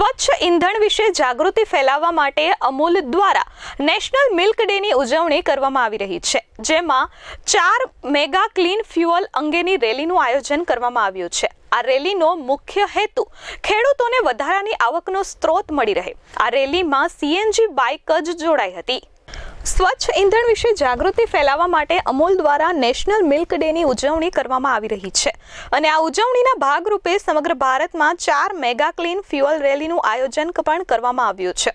સ્વચ્છ ઇંધણ વિશે જાગૃતિ ફેલાવવા માટે અમૂલ દ્વારા નેશનલ મિલ્ક ડેની ઉજવણી કરવામાં આવી રહી છે, જેમાં ચાર મેગા ક્લીન ફ્યુઅલ અંગેની રેલીનું આયોજન કરવામાં આવ્યું છે. આ રેલીનો મુખ્ય હેતુ ખેડૂતોને વધારાની આવકનો સ્ત્રોત મળી રહે. આ રેલીમાં સીએનજી બાઇક જ જોડાઈ હતી. સ્વચ્છ ઇંધણ વિશે જાગૃતિ ફેલાવવા માટે અમૂલ દ્વારા નેશનલ મિલ્ક ડેની ઉજવણી કરવામાં આવી રહી છે. અને આ ઉજવણીના ભાગરૂપે સમગ્ર ભારતમાં ચાર મેગા ક્લીન ફ્યુઅલ રેલીનું આયોજન પણ કરવામાં આવ્યું છે.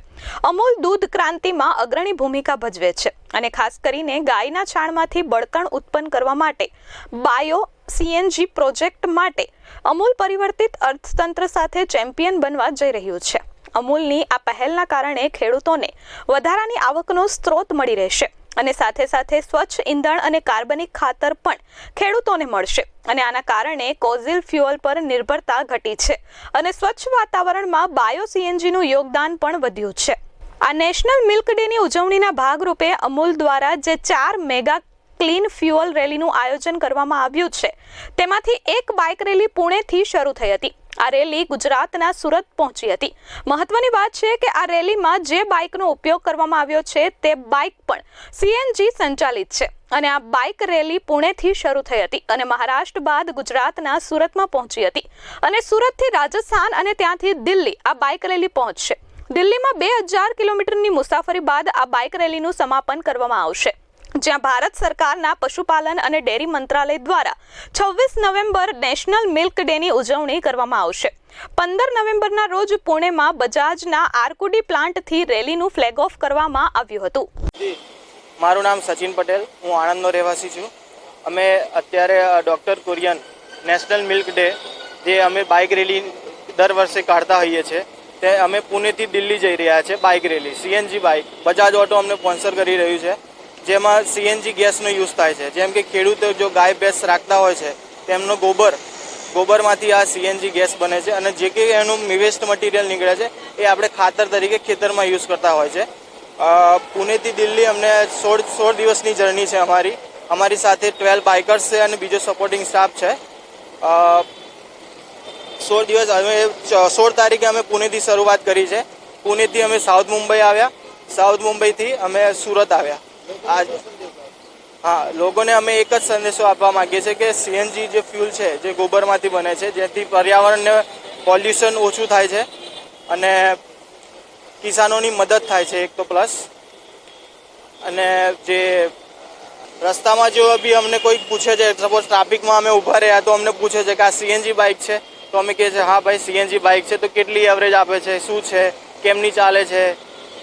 અમૂલ દૂધ ક્રાંતિમાં અગ્રણી ભૂમિકા ભજવે છે અને ખાસ કરીને ગાયના છાણમાંથી બળતણ ઉત્પન્ન કરવા માટે, બાયો સીએનજી પ્રોજેક્ટ માટે અમૂલ પરિવર્તિત અર્થતંત્ર સાથે ચેમ્પિયન બનવા જઈ રહ્યું છે. અમૂલની આ પહેલના કારણે ખેડૂતોને વધારાની આવકનો સ્ત્રોત મળી રહેશે અને સાથે સાથે સ્વચ્છ ઇંધણ અને કાર્બનિક ખાતર પણ ખેડૂતોને મળશે. અને આના કારણે કોઝિલ ફ્યુઅલ પર નિર્ભરતા ઘટી છે અને સ્વચ્છ વાતાવરણમાં બાયો સીએનજીનું યોગદાન પણ વધ્યું છે. આ નેશનલ મિલ્ક ડેની ઉજવણીના ભાગરૂપે અમૂલ દ્વારા જે ચાર મેગા ક્લીન ફ્યુઅલ રેલીનું આયોજન કરવામાં આવ્યું છે, તેમાંથી એક બાઇક રેલી પુણેથી શરૂ થઈ હતી. આ રેલી ગુજરાતના સુરત પહોંચી હતી. મહત્વની વાત છે કે આ રેલીમાં જે બાઇકનો ઉપયોગ કરવામાં આવ્યો છે તે બાઇક પણ સીએનજી સંચાલિત છે અને આ બાઇક રેલી પુણેથી શરૂ થઈ હતી અને મહારાષ્ટ્ર બાદ ગુજરાતના સુરતમાં પહોંચી હતી અને સુરતથી રાજસ્થાન અને ત્યાંથી દિલ્હી આ બાઇક રેલી પહોંચશે. દિલ્હીમાં બે હજાર કિલોમીટરની મુસાફરી બાદ આ બાઇક રેલીનું સમાપન કરવામાં આવશે. જ્યાં ભારત સરકારના પશુપાલન અને ડેરી મંત્રાલય દ્વારા છવ્વીસ નવેમ્બર નેશનલ મિલ્ક ડેની ઉજવણી કરવામાં આવશે. પંદર નવેમ્બરના રોજ પુણેમાં બજાજના આરકુડી પ્લાન્ટથી રેલીનું ફ્લેગ ઓફ કરવામાં આવ્યું હતું. મારું નામ સચિન પટેલ, હું આણંદનો રહેવાસી છું. અમે અત્યારે doctor Kurien national milk day, જે અમે બાઇક રેલી દર વર્ષે કાઢતા હોઈએ છીએ તે અમે પુણેથી દિલ્હી જઈ રહ્યા છે bike rally, CNG bike, Bajaj auto અમને સ્પોન્સર કરી રહ્યું છે. જેમાં સીએનજી ગેસનો યુઝ થાય છે. જેમ કે ખેડૂતો જો ગાય ભેંસ રાખતા હોય છે, તેમનો ગોબર, ગોબરમાંથી આ સીએનજી ગેસ બને છે અને જે કંઈ એનું વેસ્ટ મટીરિયલ નીકળે છે, એ આપણે ખાતર તરીકે ખેતરમાં યુઝ કરતા હોય છે. પુણેથી દિલ્હી અમને સોળ સોળ દિવસની જર્ની છે અમારી. અમારી સાથે ટ્વેલ્વ બાઇકર્સ છે અને બીજો સપોર્ટિંગ સ્ટાફ છે. સોળ દિવસ અમે સોળ તારીખે અમે પુણેથી શરૂઆત કરી છે. પુણેથી અમે સાઉથ મુંબઈ આવ્યા. સાઉથ મુંબઈથી અમે સુરત આવ્યા. આજ હા, લોકોને અમે એક જ સંદેશો આપવા માંગીએ છીએ કે સીએનજી જે ફ્યુલ છે, જે ગોબરમાંથી બને છે, જેથી પર્યાવરણને પોલ્યુશન ઓછું થાય છે અને કિસાનોની મદદ થાય છે એક તો પ્લસ. અને જે રસ્તામાં જો બી અમને કોઈ પૂછે છે સપોઝ ટ્રાફિકમાં અમે ઊભા રહ્યા તો અમને પૂછે છે કે આ સીએનજી બાઇક છે, તો અમે કહીએ છીએ હા ભાઈ, સીએનજી બાઇક છે. તો કેટલી એવરેજ આપે છે? શું છે? કેમની ચાલે છે?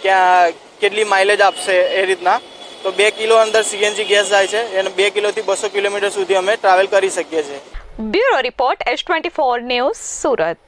ક્યાં, કેટલી માઇલેજ આપશે? એ રીતના. તો બે કિલો અંદર સીએનજી ગેસ જાય છે. અને બે કિલોથી બસો કિલોમીટર સુધી અમે ટ્રાવેલ કરી શકીએ છીએ. Bureau report S twenty four news Surat.